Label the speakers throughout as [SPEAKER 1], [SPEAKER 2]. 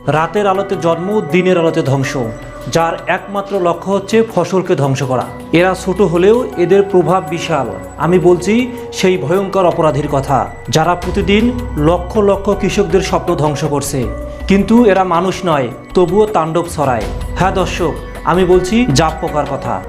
[SPEAKER 1] রাতের আলোতে জন্ম, দিনের আলোতে ধ্বংস, যার একমাত্র লক্ষ্য হচ্ছে ফসলকে ধ্বংস করা। এরা ছোট হলেও এদের প্রভাব বিশাল। আমি বলছি, সেই ভয়ঙ্কর অপরাধীর কথা, যারা প্রতিদিন লক্ষ লক্ষ কৃষকদের স্বপ্ন ধ্বংস করছে। কিন্তু এরা মানুষ নয়, তবুও তাণ্ডব ছড়ায়। হ্যাঁ দর্শক, আমি বলছি জাপ পোকার কথা।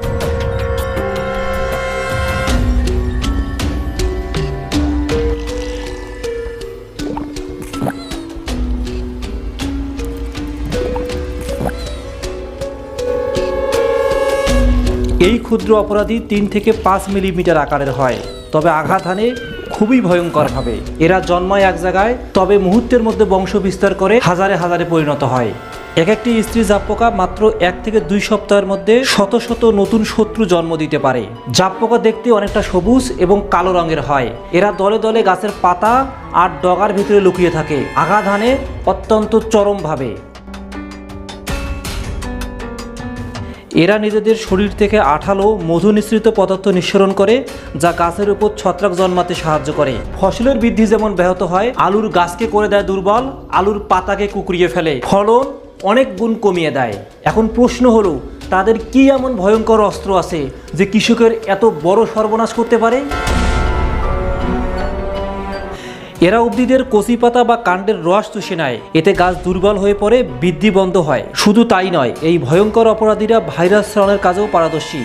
[SPEAKER 1] এই ক্ষুদ্র অপরাধী তিন থেকে পাঁচ মিলিমিটার আকারের হয়। তবে আঘাত হানে খুবই ভয়ঙ্কর হবে এরা জন্মায় এক জায়গায়, তবে মুহূর্তের মধ্যে বংশ বিস্তার করে হাজারে হাজারে পরিণত হয়। এক একটি স্ত্রী জাপ পোকা মাত্র এক থেকে দুই সপ্তাহের মধ্যে শত শত নতুন শত্রু জন্ম দিতে পারে। জাপ পোকা দেখতে অনেকটা সবুজ এবং কালো রঙের হয়। এরা দলে দলে গাছের পাতা আর ডগার ভিতরে লুকিয়ে থাকে। আঘাত হানে অত্যন্ত চরমভাবে। এরা নিজেদের শরীর থেকে আঠালো, মধু নিঃসৃত পদার্থ নিঃসরণ করে, যা গাছের উপর ছত্রাক জন্মাতে সাহায্য করে। ফসলের বৃদ্ধি যেমন ব্যাহত হয়, আলুর গাছকে করে দেয় দুর্বল, আলুর পাতাকে কুকুরিয়ে ফেলে। ফলন অনেক গুণ কমিয়ে দেয়। এখন প্রশ্ন হলো, তাদের কি এমন ভয়ঙ্কর অস্ত্র আছে, যে কৃষকের এত বড় সর্বনাশ করতে পারে? এরা উদ্ভিদের কচি পাতা বা কাণ্ডের রস চুষে নেয়। এতে গাছ দুর্বল হয়ে পড়ে, বৃদ্ধি বন্ধ হয়। শুধু তাই নয়, এই ভয়ঙ্কর অপরাধীরা ভাইরাস ছড়ানোর কাজেও পারদর্শী।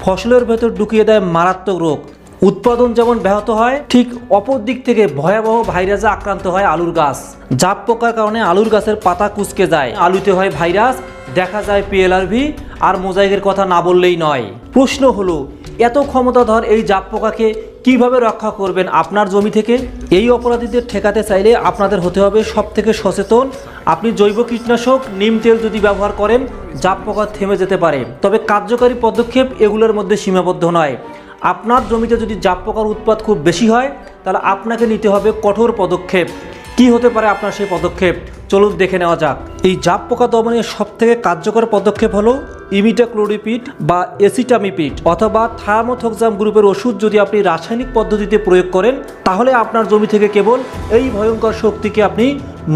[SPEAKER 1] ফসলের ভেতর ঢুকিয়ে দেয় মারাত্মক রোগ। উৎপাদন যেমন ব্যাহত হয়, ঠিক অপর দিক থেকে ভয়াবহ ভাইরাসে আক্রান্ত হয় আলুর গাছ। জাপ পোকার কারণে আলুর গাছের পাতা কুচকে যায়। আলুতে হয় ভাইরাস, দেখা যায় পিএলআরভি আর মোজাইকের কথা না বললেই নয়। প্রশ্ন হলো, এত ক্ষমতাধর এই জাপ পোকাকে কীভাবে রক্ষা করবেন আপনার জমি থেকে? এই অপরাধীদের ঠেকাতে চাইলে আপনাদের হতে হবে সব থেকে সচেতন। আপনি জৈব কীটনাশক, নিম তেল যদি ব্যবহার করেন জাপ পোকা থেমে যেতে পারে। তবে কার্যকারী পদক্ষেপ এগুলোর মধ্যে সীমাবদ্ধ নয়। আপনার জমিতে যদি জাপ পোকার উৎপাদ খুব বেশি হয়, তাহলে আপনাকে নিতে হবে কঠোর পদক্ষেপ। কি হতে পারে আপনার সেই পদক্ষেপ? চলুন দেখে নেওয়া যাক। এই জাপ পোকা দমনের সব থেকে কার্যকর পদক্ষেপ হলো ইমিটাক্লোরিপিড বা এসিটামিপিড অথবা থার্মোথক্সাম গ্রুপের ওষুধ যদি আপনি রাসায়নিক পদ্ধতিতে প্রয়োগ করেন, তাহলে আপনার জমি থেকে কেবল এই ভয়ঙ্কর শক্তিকে আপনি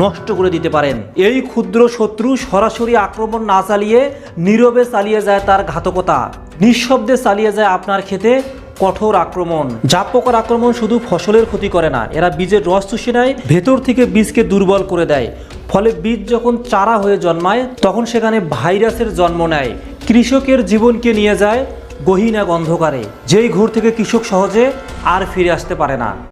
[SPEAKER 1] নষ্ট করে দিতে পারেন। এই ক্ষুদ্র শত্রু সরাসরি আক্রমণ না চালিয়ে নীরবে চালিয়ে যায় তার ঘাতকতা। নিঃশব্দে চালিয়ে যায় আপনার ক্ষেতে কঠোর আক্রমণ। জাপ পোকার আক্রমণ শুধু ফসলের ক্ষতি করে না, এরা বীজের রস চুষে নেয়, ভেতর থেকে বীজকে দুর্বল করে দেয়। ফলে বীজ যখন চারা হয়ে জন্মায়, তখন সেখানে ভাইরাসের জন্ম নেয়। কৃষকের জীবনকে নিয়ে যায় গহীন অন্ধকারে, যেই ঘুর থেকে কৃষক সহজে আর ফিরে আসতে পারে না।